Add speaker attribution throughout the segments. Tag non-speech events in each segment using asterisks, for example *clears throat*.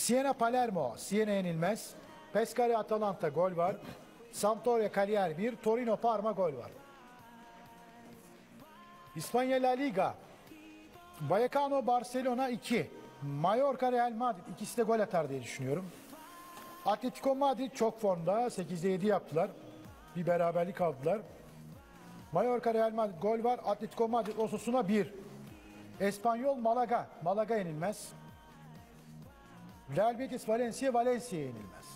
Speaker 1: Siena Palermo, Siena yenilmez. Pescara Atalanta gol var. Sampdoria Cagliari 1, Torino Parma gol var. İspanya La Liga. Vallecano Barcelona 2. Mallorca Real Madrid ikisi de gol atar diye düşünüyorum. Atletico Madrid çok formda. 8'de 7 yaptılar. Bir beraberlik aldılar. Mallorca Real Madrid gol var. Atletico Madrid Osasuna 1. Espanyol Malaga. Malaga yenilmez. Real Betis Valencia Valencia yenilmez.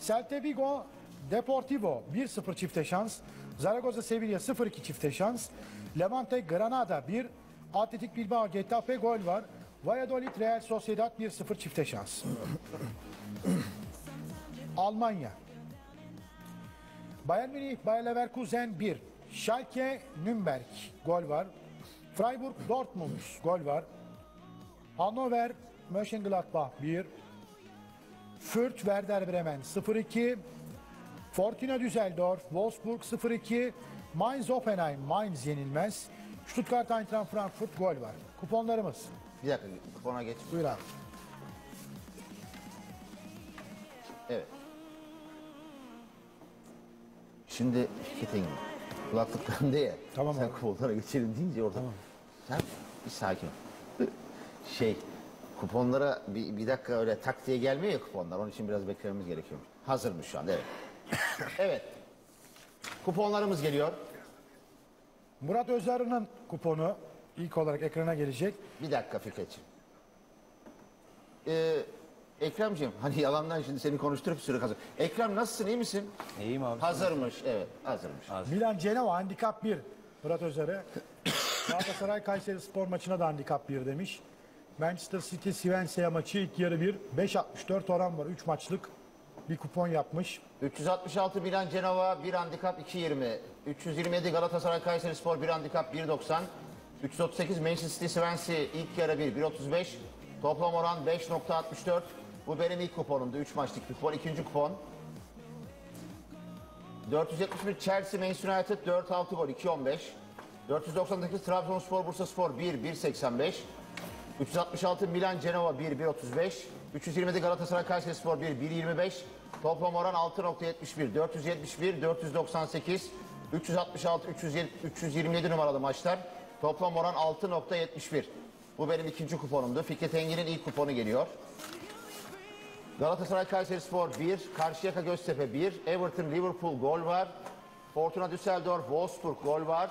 Speaker 1: Celta Vigo Deportivo 1-0 çifte şans. Zaragoza Sevilla 0-2 çifte şans. Levante Granada 1. Atletik Bilbao Getafe gol var. Valladolid Real Sociedad 1-0 çifte şans. *clears throat* Almanya. Bayern Münih Bayer Leverkusen 1. Schalke Nürnberg gol var. Freiburg Dortmund gol var. Hannover Mönchengladbach 1. Fürth Werder Bremen 0-2. Fortuna Düsseldorf Wolfsburg 0-2. Mainz Hoffenheim Mainz yenilmez. Stuttgart Eintracht Frankfurt gol var. Kuponlarımız.
Speaker 2: Bir dakika kupona geç.
Speaker 1: Buyur abi.
Speaker 2: Evet. Şimdi Fikret Engin. Kulaklıklarında *laughs* ya.
Speaker 1: Tamam
Speaker 2: Sen
Speaker 1: abi.
Speaker 2: kuponlara geçelim deyince orada. Sen bir sakin ol. *laughs* Şey kuponlara bir, bir dakika öyle tak diye gelmiyor ya kuponlar. Onun için biraz beklememiz gerekiyor. Hazırmış şu anda evet. *coughs* evet. Kuponlarımız geliyor.
Speaker 1: Murat Özarı'nın kuponu ilk olarak ekrana gelecek.
Speaker 2: Bir dakika Fikretciğim. Ee, Ekremciğim hani yalandan şimdi seni konuşturup süre kazan. Ekrem nasılsın iyi misin?
Speaker 3: İyiyim abi.
Speaker 2: Hazırmış evet hazırmış.
Speaker 1: Milan Cenova handikap 1. Murat Özarı. Galatasaray Kayseri spor maçına da handikap 1 demiş. Manchester City Swansea maçı ilk yarı 1. 5.64 oran var. 3 maçlık bir kupon yapmış.
Speaker 2: 366 Milan Cenova 1 handikap 2.20. 327 Galatasaray Kayseri Spor 1 handikap 1.90. 338 Manchester City Swansea ilk yarı 1 1.35. Toplam oran 5.64. Bu benim ilk kuponumdu. 3 maçlık kupon. İkinci kupon. 471 Chelsea Manchester United 4-6 gol 2.15. 498 Trabzonspor Bursaspor 1 1.85. 366 Milan Cenova 1 1.35. 327 Galatasaray Kayserispor 1 1.25. Toplam oran 6.71. 471 498 366 307, 327 numaralı maçlar. Toplam oran 6.71. Bu benim ikinci kuponumdu. Fikret Engin'in ilk kuponu geliyor. Galatasaray Kayserispor 1, Karşıyaka Göztepe 1, Everton Liverpool gol var. Fortuna Düsseldorf Wolfsburg gol var.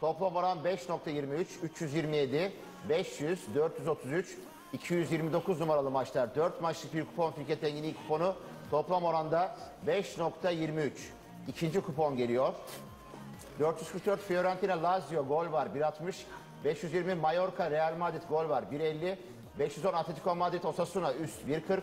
Speaker 2: Toplam oran 5.23, 327, 500, 433, 229 numaralı maçlar. 4 maçlık bir kupon Fikret Engin'in kuponu. Toplam oranda 5.23. İkinci kupon geliyor. 444 Fiorentina Lazio gol var 1.60. 520 Mallorca Real Madrid gol var 1.50. 510 Atletico Madrid Osasuna üst 1.40.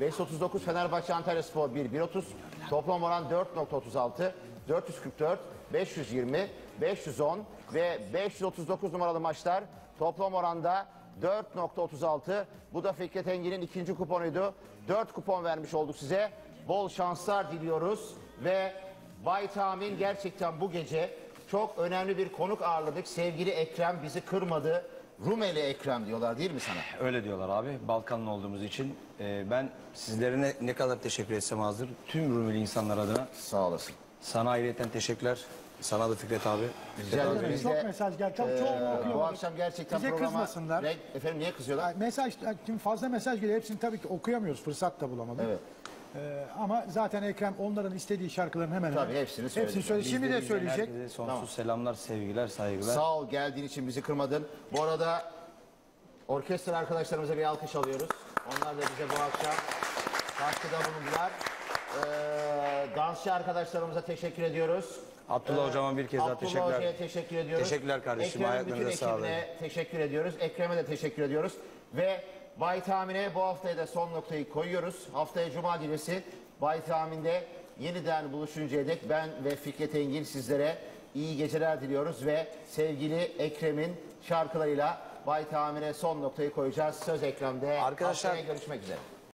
Speaker 2: 539 Fenerbahçe Antalya Spor 1 1.30. Toplam oran 4.36. 444 520 510 ve 539 numaralı maçlar toplam oranda 4.36. Bu da Fikret Engin'in ikinci kuponuydu. 4 kupon vermiş olduk size. Bol şanslar diliyoruz ve Bay Tahmin gerçekten bu gece çok önemli bir konuk ağırladık. Sevgili Ekrem bizi kırmadı. Rumeli Ekrem diyorlar değil mi sana?
Speaker 3: Öyle diyorlar abi. Balkanlı olduğumuz için. Ee, ben sizlere ne, ne kadar teşekkür etsem azdır. Tüm Rumeli insanlar adına
Speaker 2: Sağ olasın.
Speaker 3: sana ayrıyeten teşekkürler. Sana da Fikret abi.
Speaker 2: Rica ederim. Biz
Speaker 1: Çok
Speaker 2: de,
Speaker 1: mesaj geldi. Çok, çok
Speaker 2: e,
Speaker 1: okuyorum.
Speaker 2: bu akşam gerçekten
Speaker 1: Bize
Speaker 2: programa...
Speaker 1: kızmasınlar.
Speaker 2: Renk- efendim niye kızıyorlar?
Speaker 1: Mesaj, şimdi fazla mesaj geliyor. Hepsini tabii ki okuyamıyoruz. Fırsat da bulamadım.
Speaker 2: Evet.
Speaker 1: Ee, ama zaten Ekrem onların istediği şarkıların hemen hemen
Speaker 2: Tabii hepsini söyledi.
Speaker 1: hepsini söyledi. Şimdi de söyleyecek.
Speaker 3: Herkese sonsuz
Speaker 2: Tamam.
Speaker 3: selamlar, sevgiler, saygılar.
Speaker 2: Sağ ol geldiğin için bizi kırmadın. Bu arada orkestra arkadaşlarımıza bir alkış alıyoruz. Onlar da bize bu akşam katkıda bulundular. Ee, dansçı arkadaşlarımıza teşekkür ediyoruz.
Speaker 3: Abdullah
Speaker 2: Ee,
Speaker 3: hocama bir kez daha
Speaker 2: Abdullah
Speaker 3: teşekkürler.
Speaker 2: Hoca'ya teşekkür ediyoruz.
Speaker 3: Teşekkürler kardeşim,
Speaker 2: Ekrem'in
Speaker 3: ayaklarınıza
Speaker 2: bütün
Speaker 3: sağlık.
Speaker 2: ekibine teşekkür ediyoruz. Ekrem'e de teşekkür ediyoruz. Ve Bay Tahmin'e bu haftaya da son noktayı koyuyoruz. Haftaya Cuma gecesi Bay Tahmin'de yeniden buluşuncaya dek ben ve Fikret Engin sizlere iyi geceler diliyoruz ve sevgili Ekrem'in şarkılarıyla Bay Tahmin'e son noktayı koyacağız. Söz Ekrem'de
Speaker 3: Arkadaşlar-
Speaker 2: haftaya görüşmek üzere.